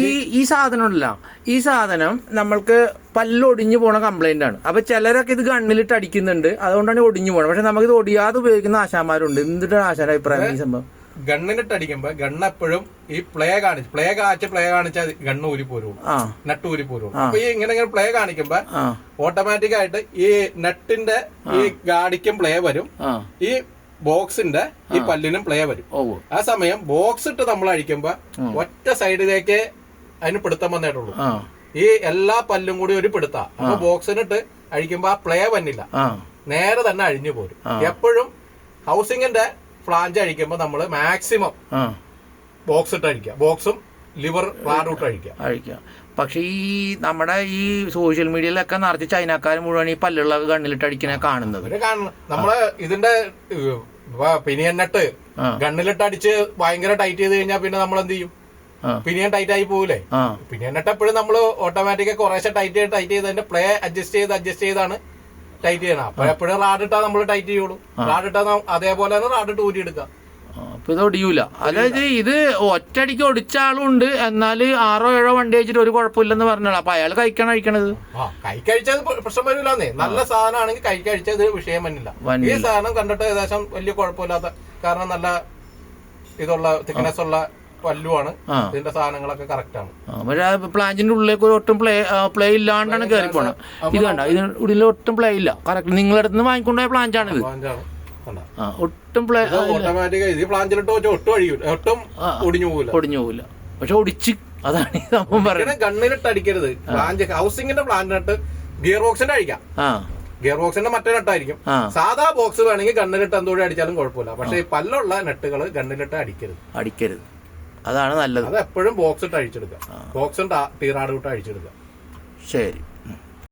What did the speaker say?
ഈ ഈ സാധനം ഉണ്ടല്ല ഈ സാധനം നമ്മൾക്ക് പല്ലൊടിഞ്ഞു പോണ കംപ്ലൈന്റ് ആണ്. അപ്പൊ ചിലരൊക്കെ ഇത് കണ്ണിലിട്ട് അടിക്കുന്നുണ്ട്. അതുകൊണ്ടാണ് ഒടിഞ്ഞു പോണത്. പക്ഷെ നമുക്ക് ഇത് ഒടിയാതെ ഉപയോഗിക്കുന്ന ആശാന്മാരുണ്ട്. എന്തിട്ടാണ് ആശാന്റെ അഭിപ്രായം? ഈ സംഭവം. ഗണ്ണിലിട്ട് അടിക്കുമ്പോ ഗണ്ണ് എപ്പോഴും ഈ പ്ലേ കാണിച്ച് പ്ലേ കാച്ച് പ്ലേ കാണിച്ചാൽ ഗണ്ണ് ഊരി പോരും നട്ട് ഊരി പോരും അപ്പൊ ഈ ഇങ്ങനെ ഇങ്ങനെ പ്ലേ കാണിക്കുമ്പോ ഓട്ടോമാറ്റിക് ആയിട്ട് ഈ നട്ടിന്റെ ഈ ഗാഡിക്കും പ്ലേ വരും. ഈ ബോക്സിന്റെ ഈ പല്ലിനും പ്ലേ വരും. ആ സമയം ബോക്സ് ഇട്ട് നമ്മൾ അഴിക്കുമ്പോ ഒറ്റ സൈഡിലേക്ക് അതിന് പിടുത്തം വന്നേട്ടുള്ളൂ ഈ എല്ലാ പല്ലും കൂടി ഒരു പിടുത്ത. അപ്പൊ ബോക്സിനിട്ട് അഴിക്കുമ്പോ ആ പ്ലേ വന്നില്ല. നേരെ തന്നെ അഴിഞ്ഞു പോരും. എപ്പോഴും ഹൗസിങ്ങിന്റെ ഫ്ലാഞ്ച് അഴിക്കുമ്പോ നമ്മൾ മാക്സിമം ബോക്സ് ഇട്ട് അഴിക്കുക. ബോക്സും ലിവർ റാഡ് ഇട്ട് അഴിക്കുക. അഴിക്കാം പക്ഷെ ഈ നമ്മുടെ ഈ സോഷ്യൽ മീഡിയയിലൊക്കെ നിറച്ച് ചൈനക്കാർ മുഴുവൻ ഈ പല്ലുള്ള ഗണ്ണിലിട്ട് അടിക്കണ കാണുന്നത്. നമ്മൾ ഇതിന്റെ പിനിയൻ നട്ട്. ഗണ്ണിലിട്ട് അടിച്ച് ഭയങ്കര ടൈറ്റ് ചെയ്ത് കഴിഞ്ഞാൽ പിന്നെ നമ്മൾ എന്ത് ചെയ്യും? ആ. ഞാൻ ടൈറ്റ് ആയി പോകൂലേ പിന്നെ എന്നിട്ട് എപ്പോഴും നമ്മൾ ഓട്ടോമാറ്റിക് കുറേശ്ശെ ടൈറ്റ് ചെയ്ത് ടൈറ്റ് ചെയ്ത് അതിന്റെ പ്ലേ അഡ്ജസ്റ്റ് ചെയ്ത് അഡ്ജസ്റ്റ് ചെയ്താണ് ടൈറ്റ് ചെയ്യണം അപ്പൊ എപ്പോഴും റാഡ് ഇട്ടാ നമ്മൾ ടൈറ്റ് ചെയ്യുള്ളൂ. റാഡ് ഇട്ടാ അതേപോലെ തന്നെ റാഡ് ഇട്ട് ഊരി അപ്പൊ ഇത് ഒടിയൂല. അതായത് ഇത് ഒറ്റടിക്ക് ഒടിച്ച ആളുണ്ട്. എന്നാൽ ആറോ ഏഴോ വണ്ടി വെച്ചിട്ട് ഒരു കുഴപ്പമില്ലെന്ന് പറഞ്ഞാൽ അപ്പൊ അയാൾ കഴിക്കണം അഴിക്കണത് ആ കൈ കഴിച്ചത് പ്ര- പ്രശ്നം വരില്ലാന്നേ നല്ല സാധനമാണെങ്കിൽ കൈ കഴിച്ചത് വിഷയം വന്നില്ല. ഈ സാധനം കണ്ടിട്ട് ഏകദേശം വലിയ കുഴപ്പമില്ലാത്ത കാരണം നല്ല ഇതുള്ള തിക്നെസ് ഉള്ള പല്ലുവാണ്. ഇതിന്റെ സാധനങ്ങളൊക്കെ കറക്റ്റ് ആണ്. പ്ലാന്റിന്റെ ഉള്ളിലേക്ക് ഒട്ടും പ്ലേ പ്ലേ ഇല്ലാണ്ടാണ് കയറി പോണത് ഇത് കണ്ട? ഇതിന് ഒട്ടും പ്ലേ ഇല്ല. കറക്റ്റ് നിങ്ങളുടെ അടുത്ത് നിന്ന് വാങ്ങിക്കൊണ്ടുപോയ പ്ലാന്റ് ആണ്? ഒട്ടും പ്ലേ ഓട്ടോമാറ്റിക്കായി പ്ലാന്റിലിട്ട് വെച്ചാൽ ഒട്ടും അഴിയൂല. ഒട്ടും ഒടിഞ്ഞു പോകില്ല ഒടിഞ്ഞു പോകില്ല പക്ഷെ ഒടിച്ച് അതാണ് സംഭവം പറയുന്നത്. അടിക്കരുത്. പ്ലാന്റ് ഹൗസിംഗിന്റെ പ്ലാന്റിനിട്ട് ഗിയർ ബോക്സിന്റെ അടിക്കാം ആ. ഗിയർ ബോക്സിന്റെ മറ്റേ നെട്ടായിരിക്കും സാധാ ബോക്സ് വേണമെങ്കിൽ ഗണ്ണിലിട്ട് എന്തോടെ അടിച്ചാലും കുഴപ്പമില്ല. പക്ഷെ ഈ പല്ലുള്ള നെട്ടുകൾ ഗണ്ണിലിട്ട് അടിക്കരുത്. അടിക്കരുത്. അതാണ് നല്ലത്. അത് എപ്പോഴും ബോക്സ് ഇട്ട് അഴിച്ചെടുക്കുക. ബോക്സും ടീറാട് ഇട്ട് അഴിച്ചെടുക്കുക. ശരി.